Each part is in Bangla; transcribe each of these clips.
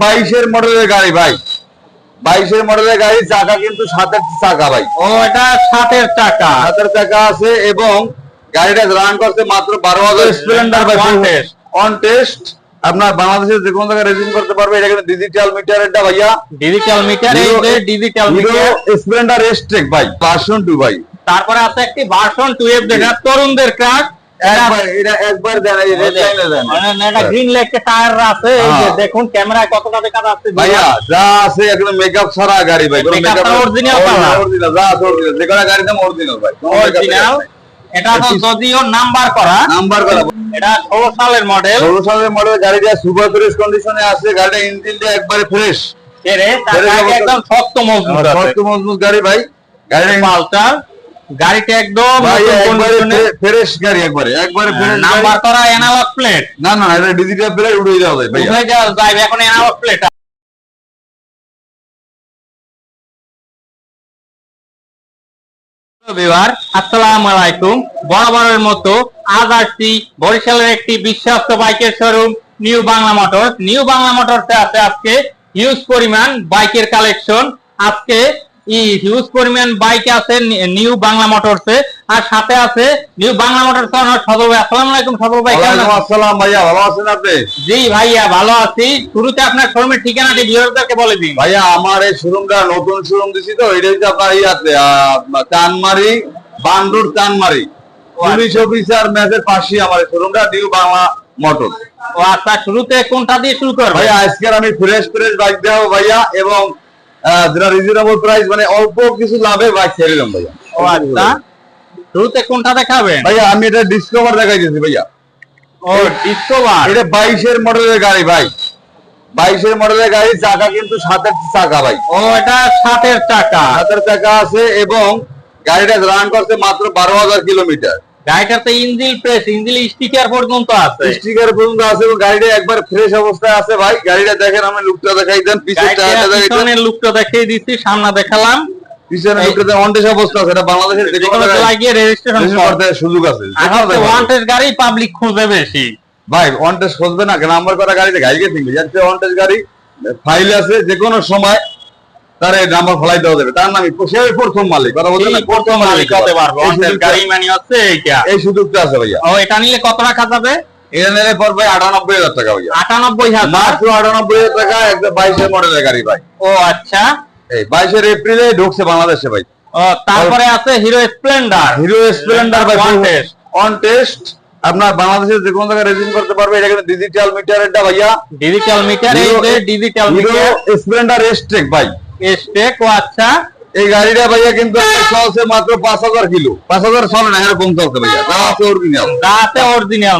বাইশের মডেলের গাড়ি ভাই। বাইশের মডেলের গাড়ি চাকা কিন্তু সাতের চাকা ভাই। ও এটা সাতের টাকা সাতের চাকা আছে এবং গাড়িটা রান মাত্র বারো হাজার স্প্লেন্ডার ভাই অন টেস্ট আপনার বাংলাদেশের যে কোনো জায়গায় করতে পারবে এটা কিন্তু ডিজিটাল মিটারেরটা ভাইয়া। ডিজিটাল মিটার এই ডিজিটাল মিটার স্প্লেন্ডার এসট্রেক ভাই ভার্সন টু ভাই। তারপরে আছে একটি ভার্সন টুয়েলভ যেটা তরুণদের ক্রাশ যে হ্যাঁ। দেখুন ক্যামেরায় কতটা দেখা যাচ্ছে ভাইয়া যা আছে একদম মেকআপ ছাড়া গাড়ি ভাই? অরিজিনাল যা আছে অরিজিনাল যে কোনো দাম অরিজিনাল ভাই অরিজিনাল এটা তো যদিও নাম্বার করা। নাম্বার করা। এটা ষোলো সালের মডেল ষোলো সালের মডেল গাড়িটা সুপার ফ্রেশ কন্ডিশনে আছে গাড়িটা ইঞ্জিনটা একবারে ফ্রেশ অবস্থা- একদম শক্ত মজবুত শক্ত মজবুত গাড়ি ভাই। গাড়িটা পালসার। গাড়িটা একদম। ফ্রেশ গাড়ি একবারে একবারে নাম্বার করা অ্যানালগ প্লেট না না এটা ডিজিটাল প্লেট উড়ে যাবে এখন অ্যানালগ প্লেট বিবার আসসালামু আলাইকুম। বরাবরের মতো আজ আসছি বরিশালের একটি বিশ্বস্ত বাইকের showroom new Bangla motors new Bangla মোটরসে আছে আজকে হিউজ পরিমাণ বাইকের কালেকশন আজকে হিউজ পরিমাণ বাইক আছে নিউ বাংলা মোটরসে আর সাথে আছে নিউ বাংলা মোটরস সদর ভাই। আসসালামু আলাইকুম সদর ভাই? আসসালাম ভাইয়া ভালো আছেন আপনি? জি ভাইয়া ভালো আছি। শুরুতে আপনার শোরুমের ঠিকানাটি ভিউয়ারদেরকে বলে দিন। ভাইয়া আমার এই শোরুমটা নতুন শোরুম দিছি তো এটা হচ্ছে আপনার ইয়াতে চানমারি বান্ডুর চানমারি। পুলিশ অফিসার ম্যাচের পাশে আমার শোরুমটা নিউ বাংলা মোটর ও আচ্ছা শুরুতে কোনটা দিয়ে শুরু করব ভাইয়া আজকের আমি ফ্রেশ ফ্রেশ বাইক দেবো ভাইয়া এবং যেটা রিজনেবল প্রাইস মানে অল্প কিছু লাভে বাইক ছেড়ে দিলাম ভাইয়া। ও আচ্ছা। শুরুতে কোনটা দেখাবেন? ভাইয়া আমি এটা ডিসকভার দেখাই দিয়েছি ভাইয়া। ও ডিসকভার এটা বাইশের মডেলের গাড়ি ভাই। বাইশের মডেলের গাড়ি চাকা কিন্তু সাতের চাকা ভাই। ও এটা সাতের টাকা সাতের চাকা আছে এবং গাড়িটা রান করছে মাত্র বারো হাজার কিলোমিটার। গাড়িটাতে ইঞ্জিল প্রেস ইঞ্জিল স্টিকার পর্যন্ত আছে স্টিকার পর্যন্ত আছে এবং গাড়িটা একবার ফ্রেশ অবস্থায় আছে ভাই গাড়িটা দেখেন আমি লুকটা দেখাই দেন পিছের টায়ারটা দেখাই দেন পিছনের লুকটা দেখিয়ে দিচ্ছি সামনে দেখালাম পিছনের এই- অনটেস অবস্থা আছে এটা বাংলাদেশের যে কোনো লাগিয়ে রেজিস্ট্রেশন করতে সুযোগ আছে গাড়ি পাবলিক খুঁজে বেশি ভাই অনটেস খুঁজবে না নাম্বার করা গাড়িতে গাড়ি গেছে যাচ্ছে অনটেস গাড়ি ফাইল আছে যে কোনো সময় তার নাম্বার ফলাই দেওয়া যাবে। তার নামই সে প্রথম মালিক কথা বলছেন না? প্রথম মালিক হতে পারব। এই গাড়ি মানে হচ্ছে এইটা। এই সুযোগটা আছে ভাইয়া। ও এটা নিলে কত টাকা যাবে? এটা নিলে পড়বে আটানব্বই হাজার টাকা ভাইয়া। আটানব্বই হাজার। মাত্র আটানব্বই হাজার টাকা একটা বাইশের মডেলের গাড়ি ভাই। ও আচ্ছা। এই বাইশের এপ্রিলে ঢুকছে বাংলাদেশে ভাই। তারপরে আছে হিরো স্প্লেন্ডার হিরো স্প্লেন্ডার ভাই On test। অন টেস্ট আপনার বাংলাদেশের যে কোনো জায়গায় রেজিং করতে পারবে এটা কিন্তু ডিজিটাল মিটারেরটা ভাইয়া। ডিজিটাল মিটার এই ডিজিটাল মিটার স্প্লেন্ডার এসট্রেক ভাই। স্টেক ও আচ্ছা এই গাড়িটা ভাইয়া কিন্তু চলছে মাত্র পাঁচ হাজার কিলো। পাঁচ হাজার চলে না এরকম চলছে ভাইয়া। যা আছে অরিজিনাল যা আছে অরিজিনাল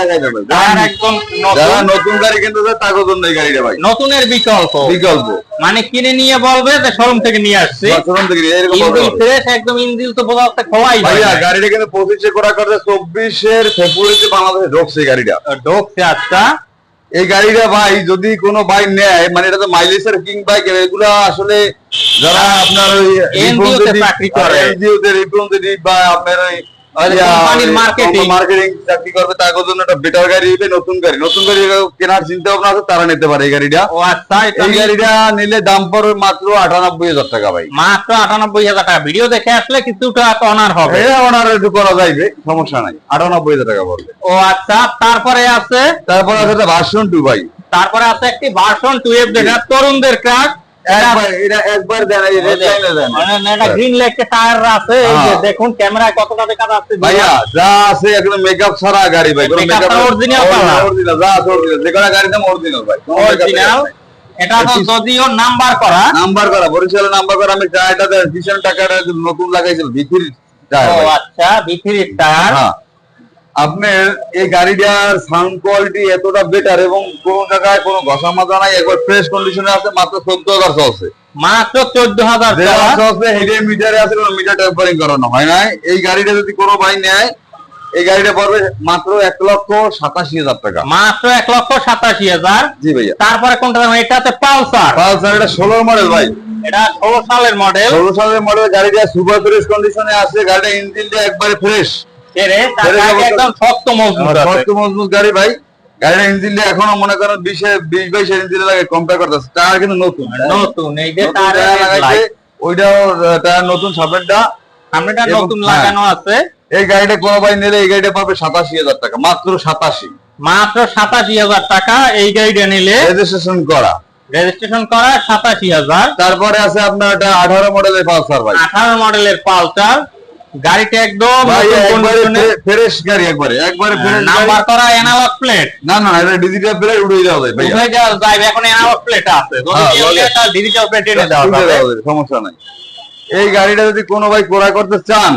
দেখাই যাবে। আর একদম যারা নতুন গাড়ি কিন্তু তাকে জন্য এই গাড়িটা ভাই। নতুনের বিকল্প। বিকল্প। মানে কিনে নিয়ে বলবে যে শোরুম থেকে নিয়ে আসছি। শোরুম থেকে এরকম। ফ্রেশ একদম ইঞ্জিল তো বোঝা যাচ্ছে খোলাই ভাইয়া গাড়িটা কিন্তু পঁচিশে করা করছে চব্বিশের ফেব্রুয়ারিতে বাংলাদেশে ঢোকছে গাড়িটা। ঢোকছে আচ্ছা। এই গাড়িটা ভাই যদি কোনো বাইক নেয় মানে এটা তো মাইলেজের কিং বাইক এগুলা আসলে যারা আপনার ওই NGO তে চাকরি করে। এনজিও তে রিপ্রেজেন্টেটিভ বা আপনার ওই। মার্কেটিং চাকরি করবে তাদের জন্য একটা বেটার গাড়ি হবে নতুন গাড়ি। নতুন গাড়ি কেনার চিন্তা ভাবনা আছে তারা নিতে পারে এই গাড়িটা। ও আচ্ছা এই গাড়িটা নিলে দাম পড়বে মাত্র আটানব্বই হাজার টাকা ভাই। মাত্র আটানব্বই হাজার টাকা। ভিডিও দেখে আসলে কিছুটা অনার হবে। হ্যাঁ ওনার একটু করা যাইবে সমস্যা নাই। আটানব্বই হাজার টাকা পড়বে। ও আচ্ছা তারপরে আছে তারপর আছে ভার্সন টু ভাই। তারপরে আছে একটি ভার্সন টুয়েলভ যেটা তরুণদের ক্রাশ একবার এটা একবার দেন রেড লাইনে দেন। এটা গ্রিন লেক টায়ার আছে এই যে হ্যাঁ। দেখুন ক্যামেরায় কতটা দেখা যাচ্ছে ভাইয়া যা আছে একদম মেকআপ ছাড়া গাড়ি ভাই কোনো মেকআপ টা original অরিজিনাল যা আছে অরিজিনাল যে কোনো গাড়ির দাম অরিজিনাল ভাই অরিজিনাল এটা তো যদিও নাম্বার করা। নাম্বার করা বরিশালের নাম্বার করা আমি টায়ারটা ভীষণ টাকাটা নতুন লাগাইছিল ভিখির টায়ার আচ্ছা বিথির টায়ার আপনার এই গাড়িটার সাউন্ড কোয়ালিটি এতটা বেটার এবং কোন জায়গায় কোনো ঘষা মাজা নাই একবার ফ্রেশ কন্ডিশনে আছে মাত্র চোদ্দ হাজার চলছে। মাত্র চোদ্দ হাজার চলছে হেডে মিটারে আছে কোনো মিটার টেম্পারিং করানো হয় নাই। এই গাড়িটা যদি কোনো ভাই নেয় এই গাড়িটা পড়বে মাত্র এক লক্ষ সাতাশি হাজার টাকা। মাত্র এক লক্ষ সাতাশি হাজার। জি ভাইয়া। তারপরে কোনটা দাম এটা হচ্ছে পালসার। পালসার এটা ষোলোর মডেল ভাই। এটা ষোলো সালের মডেল ষোলো সালের মডেল গাড়িটা সুপার ফ্রেশ কন্ডিশনে আছে গাড়িটা ইঞ্জিনটা একবারে ফ্রেশ ছেড়ে তার ছেড়ে আগে অবস্থা- একদম শক্ত মজবুত শক্ত মজবুত গাড়ি ভাই গাড়ির ইঞ্জিনটা এখনও মনে করেন বিশে বিশ বাইশের ইঞ্জিন লাগে কম্পেয়ার করতেছে। টায়ার কিন্তু নতুন। নতুন এই যে টায়ার লাগাইছে ওইটাও টায়ার নতুন সামনেরটা। সামনেটা নতুন। লাগানো আছে। এই গাড়িটা কোনো ভাই নিলে এই গাড়িটা পাবে সাতাশি হাজার টাকা মাত্র সাতাশি। মাত্র সাতাশি হাজার টাকা এই গাড়িটা নিলে। রেজিস্ট্রেশন করা। রেজিস্ট্রেশন করা সাতাশি হাজার। তারপরে আছে আপনার এটা আঠারো মডেলের পালসার ভাই। আঠারো মডেলের পালসার। গাড়িটা একদম ফ্রেশ গাড়ি একবারে একবারে ফ্রেশ নাম্বার করা অ্যানালগ প্লেট না না এটা ডিজিটাল প্লেট উড়ে যাওয়া যায় ভাই যাওয়া যায় এখন অ্যানালগ প্লেট আছে। হ্যাঁ, তার ডিজিটাল প্লেট এনে দেওয়া যাবে। সমস্যা নাই। এই গাড়িটা যদি কোনো ভাই ক্রয় করতে চান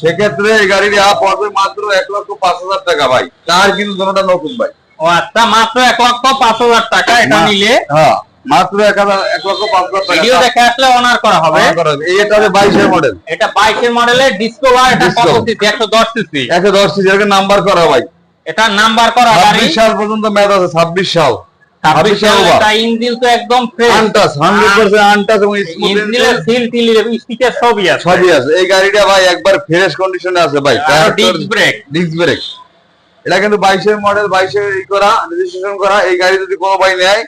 সেক্ষেত্রে এই গাড়িটা পড়বে মাত্র এক লক্ষ পাঁচ হাজার টাকা ভাই। তার কিন্তু দুটোটা নতুন ভাই। ও আচ্ছা মাত্র এক লক্ষ পাঁচ হাজার টাকা এটা নিলে। হ্যাঁ। মাত্র এক হাজার এক লক্ষ পাঁচ হাজার টাকা। ভিডিও দেখে আসলে অনার করা হবে। আমার হবে। এই বাইশের মডেল এটা বাইশের মডেলের ডিসকভার এটা কত সিসি? একশো দশ সিসি। একশো দশ সিসি নাম্বার করা ভাই। এটা নাম্বার করা গাড়ি। সাল পর্যন্ত ম্যাচ আছে ছাব্বিশ সাল। ছাব্বিশ সাল সালে over। এটা ইঞ্জিন তো একদম আনটাস হান্ড্রেড পার্সেন্ট আনটাস এবং ইঞ্জিনের সিল টিল স্টিকের সবই আছে। সবই আছে। এই গাড়িটা ভাই একবার ফ্রেশ কন্ডিশনে আছে ভাই। ডিস্ক ব্রেক ডিস্ক ব্রেক এটা কিন্তু বাইশের মডেল বাইশের ই করা রেজিস্ট্রেশন করা। এই গাড়ি যদি কোনো ভাই নেয়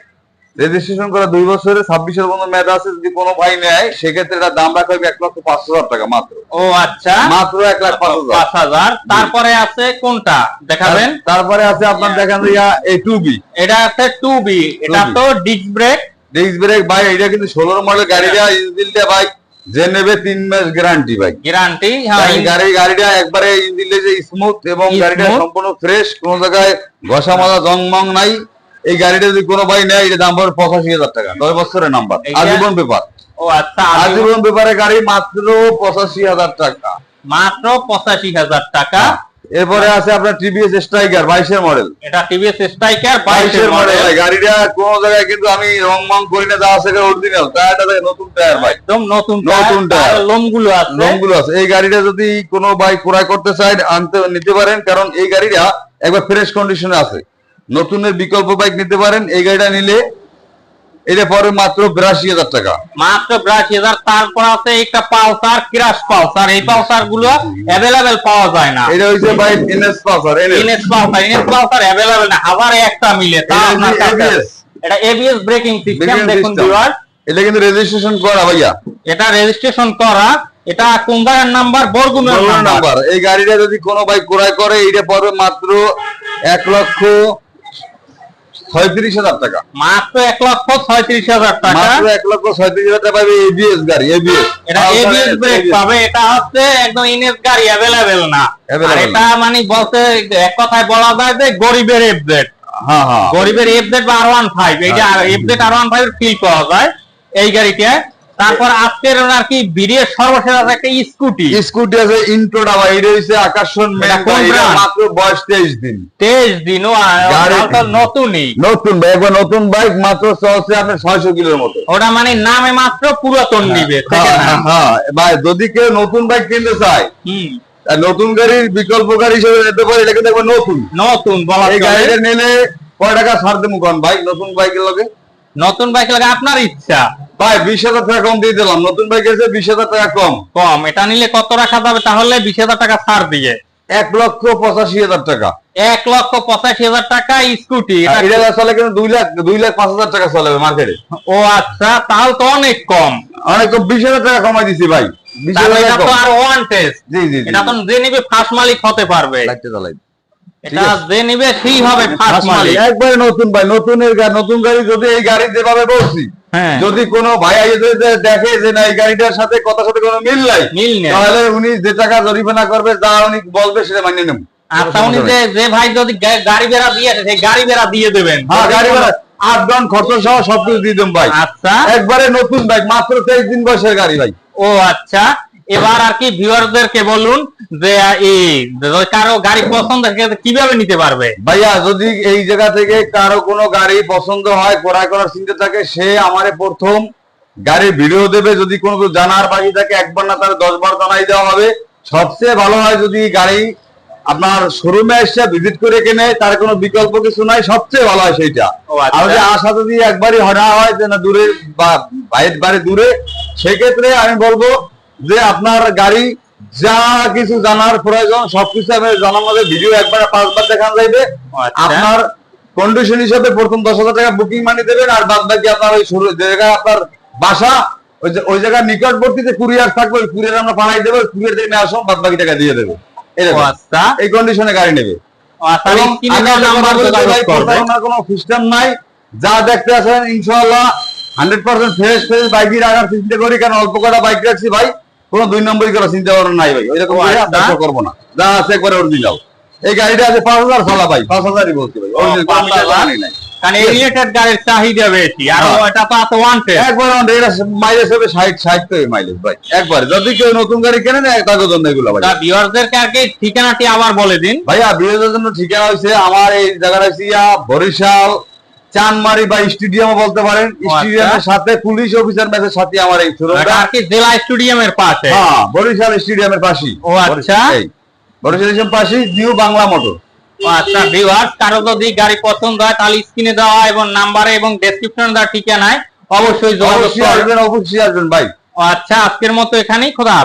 রেজিস্ট্রেশন করা দুই বছরের ছাব্বিশের মধ্যে মেয়াদ আছে যদি কোনো ভাই নেয় সেক্ষেত্রে এটা দাম রাখা হবে এক লক্ষ পাঁচ হাজার টাকা মাত্র। ও আচ্ছা। মাত্র এক লাখ পাঁচ হাজার। পাঁচ হাজার। তারপরে আছে কোনটা? দেখাবেন। তারপরে আছে আপনার দেখেন এই টু বি এটা আছে টু বি এটা তো ডিস্ক ব্রেক ডিস্ক ব্রেক ভাই এটা কিন্তু ষোলোর মডেল গাড়িটা ইঞ্জিনটা ভাই যে নেবে তিন মাস গ্যারান্টি ভাই। গ্যারান্টি হ্যাঁ গাড়ি গাড়ি গাড়িটা একবারে ইঞ্জিনটা যে স্মুথ এবং গাড়িটা সম্পূর্ণ ফ্রেশ কোনো জায়গায় ঘষা মাজা জং মং নাই। এই গাড়িটা যদি কোনো ভাই নেয় এটা দাম পড়বে পঁচাশি হাজার টাকা। দশ বছরের নাম্বার আজীবন পেপার। ও আচ্ছা আজীবন- পেপারের গাড়ি মাত্র পঁচাশি হাজার টাকা। মাত্র পঁচাশি হাজার টাকা। এরপরে আছে আপনার টিভিএস স্ট্রাইকার বাইশের মডেল। এটা টিভিএস স্ট্রাইকার বাইশের মডেল। গাড়িটা কোনো জায়গায় কিন্তু আমি রং মং করি না যা আছে অরিজিনাল টায়ারটা নতুন টায়ার ভাই। একদম নতুন নতুন টায়ার। লোমগুলো আছে। রংগুলো আছে। এই গাড়িটা যদি কোনো বাইক ক্রয় করতে চায় আনতে নিতে পারেন কারণ এই গাড়িটা একবার ফ্রেশ কন্ডিশনে আছে। নতুনের বিকল্প বাইক নিতে পারেন এই গাড়িটা নিলে এটা পরে মাত্র বিরাশি হাজার টাকা। মাত্র বিরাশি হাজার তারপর আছে একটা পালসার ক্রাশ পালসার। এই পালসারগুলো অ্যাভেলেবেল পাওয়া যায় না। এটা হচ্ছে bike NS pulsar NS pulsar NS pulsar available না হাজারে একটা মিলে তা এটা আপনার কাছে এটা এবিএস ব্রেকিং সিস্টেম দেখুন ভিউয়ার এটা কিন্তু রেজিস্ট্রেশন করা ভাইয়া। এটা রেজিস্ট্রেশন করা এটা কুম্বারের নাম্বার বরগুমের ষোলো নাম্বার। নাম্বার। এই গাড়িটা যদি কোনো বাইক ক্রয় করে এইটা পড়বে মাত্র এক লক্ষ ছয়ত্রিশ হাজার টাকা। মাত্র এক লক্ষ ছয়ত্রিশ হাজার টাকা। মাত্র এক লক্ষ ছয়ত্রিশ হাজার টাকা পাবে এবিএস গাড়ি এবিএস এটা এবিএস ব্রেক পাবে এটা হচ্ছে একদম ইনএস গাড়ি অ্যাভেলেবেল না। এটা মানে বলতে এক কথায় বলা যায় যে গরিবের এফজেড হ্যাঁ হ্যাঁ। গরিবের এফজেড আর ওয়ান ফাইভ এইটা যে FZ R one five feel পাওয়া যায় এই গাড়িতে। তারপর আজকের আর কি ভিডিও সর্বশেষ আছে একটা স্কুটি? স্কুটি আছে ইন্ট্রোটা এটা হচ্ছে আকর্ষণ? মাত্র বয়স তেইশ দিন। তেইশ দিন ও নতুনই। নতুন একবার নতুন বাইক মাত্র চলছে আপনার ছয়শো কিলোর মতো। ওটা মানে নামে মাত্র পুরাতন নিবে হ্যাঁ, second হ্যাঁ। হ্যাঁ ভাই যদি কেউ নতুন বাইক কিনতে চায় হুম, নতুন গাড়ির বিকল্প গাড়ি হিসেবে নিতে পারে এটা কিন্তু একবার নতুন। নতুন বলা এই। গাড়িটা নিলে কয় টাকা ছাড় দেবো কোন ভাই নতুন বাইকের লগে? নতুন বাইক লাগে আপনার ইচ্ছা। ভাই বিশ হাজার টাকা কম দিয়ে দিলাম। নতুন বাইক এসে বিশ হাজার টাকা কম। কম এটা নিলে কত রাখা যাবে? তাহলে বিশ হাজার টাকা ছাড় দিয়ে। এক লক্ষ পঁচাশি হাজার টাকা। এক লক্ষ পঁচাশি হাজার টাকা স্কুটি। এটা চলে কিন্তু দুই লাখ দুই লাখ পাঁচ হাজার টাকা চলে মার্কেটে ও আচ্ছা তাহলে তো অনেক কম। অনেক কম, বিশ হাজার টাকা কমাই দিছি ভাই। একবারে নতুন ভাই নতুনের নতুন গাড়ি যদি এই গাড়ি যেভাবে বলছি যদি কোনো ভাই দেখে যে না এই গাড়িটার সাথে কথা সাথে কোনো মিল নাই মিল নেই। তাহলে উনি যে টাকা জরিমানা করবে যা উনি বলবে সেটা মানিয়ে নেব। আচ্ছা উনি যে যে ভাই যদি গাড়ি বেড়া দিয়ে সেই গাড়ি বেড়া দিয়ে দেবেন। হ্যাঁ গাড়ি ভাড়া। আট খরচ সহ সবকিছু দিয়ে দেবেন ভাই। আচ্ছা। একবারে নতুন বাইক মাত্র তেইশ দিন বয়সের গাড়ি ভাই। ও আচ্ছা। এবার আর কি ভিউয়ারদেরকে বলুন যে এই কারও গাড়ি পছন্দ কীভাবে নিতে পারবে? ভাইয়া যদি এই জায়গা থেকে কারও কোনো গাড়ি পছন্দ হয় ক্রয় করার চিন্তা থাকে সে আমারে প্রথম গাড়ির ভিডিও দেবে। যদি কোনো জানার বাকি থাকে একবার না তার দশ বার জানাই দেওয়া হবে। সবচেয়ে ভালো হয় যদি গাড়ি আপনার শোরুমে এসে ভিজিট করে কেনে তার কোনো বিকল্প কিছু নাই সবচেয়ে ভালো হয় সেইটা। আচ্ছা। আর যদি আশা যদি একবারই না হয় যে না দূরে বা বাইরের বাড়ি দূরে সেক্ষেত্রে আমি বলব যে আপনার গাড়ি যা কিছু জানার প্রয়োজন সবকিছু আমি জানার মধ্যে ভিডিও একবার পাঁচবার দেখানো যাইবে। আচ্ছা। আপনার কন্ডিশন হিসেবে প্রথম দশ হাজার টাকা বুকিং মানি দেবেন আর বাদ বাকি আপনার ওই জায়গায় আপনার বাসা ওই যে- ওই জায়গার নিকটবর্তীতে কুরিয়ার থাকবে ওই কুরিয়ার আমরা পাঠাই দেবো কুরিয়ার থেকে নিয়ে আসুন বাদ বাকি টাকা দিয়ে দেবে। আচ্ছা। এই কন্ডিশনে গাড়ি নেবে। আচ্ছা যে কোনো সিস্টেম নাই। যা দেখতে আসেন ইনশাআল্লাহ হান্ড্রেড পার্সেন্ট ফ্রেশ ফ্রেশ বাইকই রাখার চিন্তা করি কারণ অল্প কটা বাইক রাখছি ভাই। কোনো দুই নম্বরই করার চিন্তা করার নাই ভাই। ওইরকম করে আচ্ছা। করব না। যা আছে একবারে অরিজিনাল। এই গাড়িটা আছে পাঁচ হাজার চলা ভাই পাঁচ হাজারই বলছি ভাই। মিটার নাই। কারণ এই গাড়ির চাহিদা বেশি আর হ্যাঁ। তো আছে ওয়ান টেস্ট একবার মাইলেজ হবে মাইলেজ ভাই। একবারে যদি কেউ নতুন গাড়ি কেনে নেয় তাকে জন্য এগুলো ভাই। তা ভিউয়ারদেরকে আর ঠিকানাটি আবার বলে দিন। ভাইয়া বিরোধের জন্য ঠিকানা হয়েছে আমার এই জায়গাটা বরিশাল চানমারি বা স্টেডিয়াম বলতে পারেন। আচ্ছা। স্টেডিয়ামের সাথে পুলিশ অফিসার ম্যাচের সাথে আমার এই শোরুমটা আর কি জেলা স্টেডিয়ামের পাশে? হ্যাঁ বরিশাল স্টেডিয়ামের পাশেই। ও, আচ্ছা। বরিশাল স্টেডিয়াম পাশেই নিউ বাংলা মোটর ও আচ্ছা ভিউয়ার্স কারও যদি গাড়ি পছন্দ হয় তাহলে স্ক্রিনে দেওয়া এবং নাম্বারে এবং ডেসক্রিপশনে দেওয়া ঠিকানায় অবশ্যই যোগাযোগ করবেন অবশ্যই আসবেন ভাই। আচ্ছা আজকের মতো এখানেই খোদা।